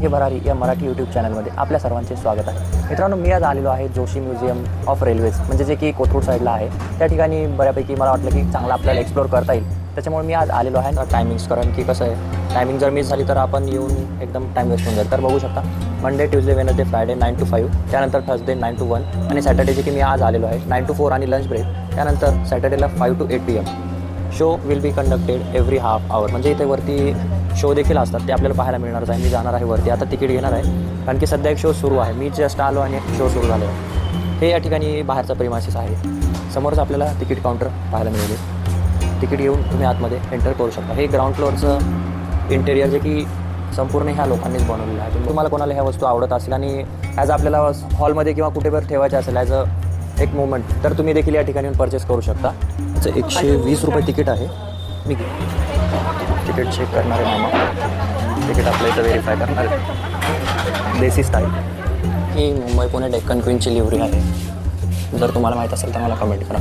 हे भरारी या मराठी यूट्यूब चॅनलमध्ये आपल्या सर्वांचे स्वागत आहे. मित्रांनो मी आज आलेलो आहे जोशी म्युझियम ऑफ रेल्वेज म्हणजे जे की कोथरूड साईडला आहे. त्या ठिकाणी बऱ्यापैकी मला वाटलं की चांगलं आपल्याला एक्सप्लोर करता येईल. त्याच्यामुळे मी आज आलेलो आहे. टायमिंग्स कारण की कसं आहे. टायमिंग जर मिस झाली तर आपण येऊन एकदम टाईम वेस्ट होऊन जाईल. तर बघू शकता Monday Tuesday Wednesday Friday nine to five त्यानंतर थर्सडे नाईन टू वन आणि सॅटर्डेचे की मी आज आलेलो आहे नाईन टू फोर आणि लंच ब्रेक त्यानंतर सॅटर्डेला five to eight P M show will be conducted every half hour म्हणजे इथे वरती शो देखील असतात ते आपल्याला पाहायला मिळणारच आहे मी जाणार आहे वरती. आता तिकीट घेणार आहे. कारण की सध्या एक शो सुरू आहे. मी जस्ट आलो आणि एक शो सुरू झालो आहे हे या ठिकाणी बाहेरचा प्रिमासिस आहे. समोरच आपल्याला तिकीट काउंटर पाहायला मिळेल. तिकीट घेऊन तुम्ही आतमध्ये एंटर करू शकता. हे ग्राउंड फ्लोअरचं इंटेरियर जे की संपूर्ण ह्या लोकांनीच बनवलेलं आहे. तुम्हाला कोणाला ह्या वस्तू आवडत असेल आणि ॲज आपल्याला हॉलमध्ये किंवा कुठे ठेवायचे असेल ॲज अ एक मोमेंट तर तुम्ही देखील या ठिकाणी परचेस करू शकता. त्याचं एकशे वीस रुपये तिकीट आहे. मी तिकीट चेक करणार आहे मामा. तिकीट आपल्या इथं व्हेरीफाय करणार आहे. देसी स्टाईल ही मुंबई पुणे डेक्कन क्वीनची लिव्हरी आहे. जर तुम्हाला माहीत असेल तर मला कमेंट करा.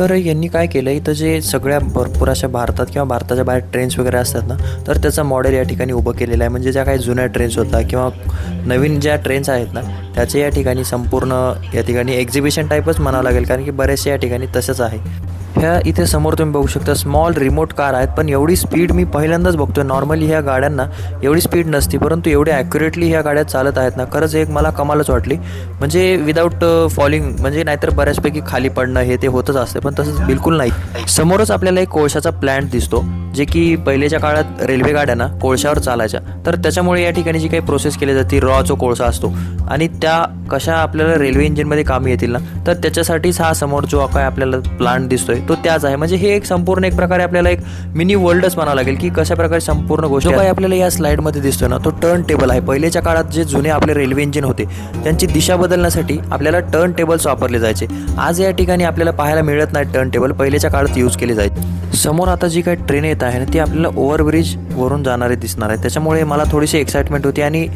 तर यांनी काय केलं इथं जे सगळ्या भरपूर अशा भारतात किंवा भारताच्या बाहेर ट्रेन्स वगैरे असतात ना तर त्याचं मॉडेल या ठिकाणी उभं केलेलं आहे. म्हणजे ज्या काही जुन्या ट्रेन्स होत्या किंवा नवीन ज्या ट्रेन्स आहेत ना त्याचे या ठिकाणी संपूर्ण या ठिकाणी एक्झिबिशन टाईपच म्हणावं लागेल कारण की बरेचसे या ठिकाणी तसंच आहे. ह्या इथे समोर तुम्ही बघू शकता स्मॉल रिमोट कार आहेत. पण एवढी स्पीड मी पहिल्यांदाच बघतो नॉर्मली ह्या गाड्यांना एवढी स्पीड नसती परंतु एवढे ॲक्युरेटली ह्या गाड्या चालत आहेत ना. खरंच एक मला कमालच वाटली. म्हणजे विदाऊट फॉलिंग uh, म्हणजे नाहीतर बऱ्याचपैकी खाली पडणं हे ते होतच असते पण तसंच बिलकुल नाही. समोरच आपल्याला एक कोळशाचा प्लॅन्ट दिसतो जे की पहिलेच्या काळात रेल्वे गाड्या ना कोळशावर चालायच्या. तर त्याच्यामुळे या ठिकाणी जी काही प्रोसेस केली जाते रॉ जो कोळसा असतो आणि त्या कशा आपल्याला रेल्वे इंजिनमध्ये कामी येतील ना तर त्याच्यासाठीच हा समोर जो काय आपल्याला प्लांट दिसतोय तो त्याच आहे. म्हणजे हे एक संपूर्ण एक प्रकारे आपल्याला एक मिनी वर्ल्डच म्हणावं लागेल की कशा प्रकारे संपूर्ण गोष्ट काय आपल्याला या स्लाइडमध्ये दिसतोय ना तो टर्न टेबल आहे. पहिलेच्या काळात जे जुने आपले रेल्वे इंजिन होते त्यांची दिशा बदलण्यासाठी आपल्याला टर्न टेबल्स वापरले जायचे. आज या ठिकाणी आपल्याला पाहायला मिळत नाही टर्न टेबल पहिलेच्या काळात यूज केले जायचे. समोर आता जी काही ट्रेन येत आहे ना ती आपल्याला ओव्हरब्रिज वरून जाणारी दिसणार आहे. त्याच्यामुळे मला थोडीशी एक्साइटमेंट होती आणि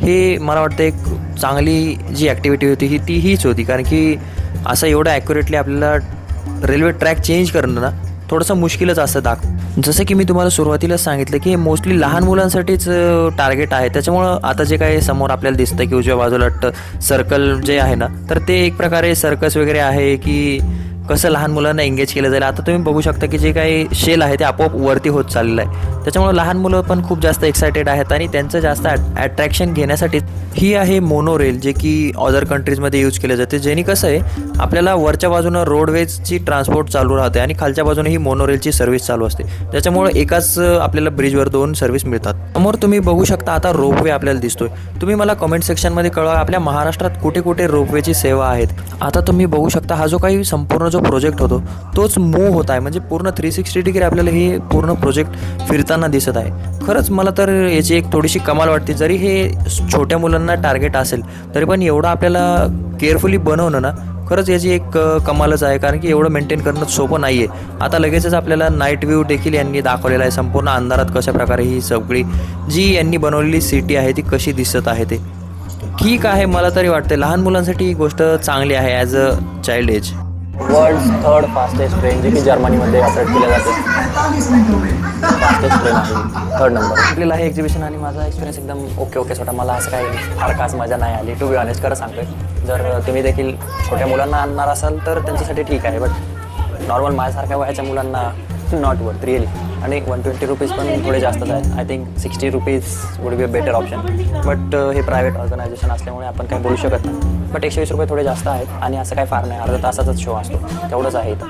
हे मला वाटतं एक चांगली जी ॲक्टिव्हिटी होती ही ती हीच होती. कारण की असं एवढं ॲक्युरेटली आपल्याला रेल्वे ट्रॅक चेंज करणं ना थोडंसं मुश्किलच असतं दाख जसं की मी तुम्हाला सुरुवातीला सांगितलं की हे मोस्टली लहान मुलांसाठीच टार्गेट आहे. त्याच्यामुळं आता जे काही समोर आपल्याला दिसतं की उजव्या बाजूला सर्कल जे आहे ना तर ते एक प्रकारे सर्कस वगैरे आहे की कसं लहान मुलांना एंगेज केलं जाईल? आता तुम्ही बघू शकता की जे काही शेल आहे ते आपोआप वरती होत चाललेलं आहे त्याच्यामुळे लहान मुलं पण खूप जास्त एक्सायटेड आहेत आणि त्यांचं जास्त अट्रॅक्शन घेण्यासाठी ही आहे मोनो रेल जे की अदर कंट्रीजमध्ये यूज केले जाते. जेणे कसं आहे आपल्याला वरच्या बाजूनं रोडवेजची ट्रान्सपोर्ट चालू राहते आणि खालच्या बाजूने ही मोनो रेलची सर्व्हिस चालू असते. त्याच्यामुळे एकाच आपल्याला ब्रिजवर दोन सर्व्हिस मिळतात. समोर तुम्ही बघू शकता आता रोपवे आपल्याला दिसतोय. तुम्ही मला कमेंट सेक्शनमध्ये कळवा आपल्या महाराष्ट्रात कुठे कुठे रोपवेची सेवा आहेत? आता तुम्ही बघू शकता हा जो काही संपूर्ण जो प्रोजेक्ट होतो तोच मूव होत आहे. म्हणजे पूर्ण थ्री सिक्स्टी डिग्री आपल्याला हे पूर्ण प्रोजेक्ट फिरताना दिसत आहे. खरंच मला तर याची एक थोडीशी कमाल वाटते. जरी हे छोट्या मुलांना टार्गेट असेल तरी पण एवढं आपल्याला केअरफुली बनवणं ना खरंच याची एक कमालच आहे. कारण की एवढं मेंटेन करणं सोपं नाही आहे आता लगेचच आपल्याला नाईट व्ह्यू देखील यांनी दाखवलेला आहे. संपूर्ण अंधारात कशा प्रकारे ही सगळी जी यांनी बनवलेली सिटी आहे ती कशी दिसत आहे ते. ठीक आहे मला तरी वाटते लहान मुलांसाठी ही गोष्ट चांगली आहे as a child age world third fastest train जे की जर्मनीमध्ये ऑपरेट केल्या जाते. फास्टेस्ट ट्रेन आहे. थर्ड नंबर आपल्याला हे एक्झिबिशन आणि माझा एक्सपिरियन्स एकदम ओके ओके छोटा मला असं काही फार खास मजा नाही आली टू बी ऑनेस्ट खरं सांगतोय. जर तुम्ही देखील छोट्या मुलांना आणणार असाल तर त्यांच्यासाठी ठीक आहे. बट नॉर्मल माझ्यासारख्या वयाच्या मुलांना नॉट वर्थ रिअली आणि वन ट्वेंटी रुपीज पण थोडे जास्तच आहेत. I think sixty rupees would be a better option but हे प्रायव्हेट ऑर्गनायझेशन असल्यामुळे आपण काही बोलू शकत नाही. बट एकशे वीस रुपये थोडे जास्त आहेत आणि असं काही फार नाही. अर्धा तासाचाच शो असतो. तेवढंच आहे इथं.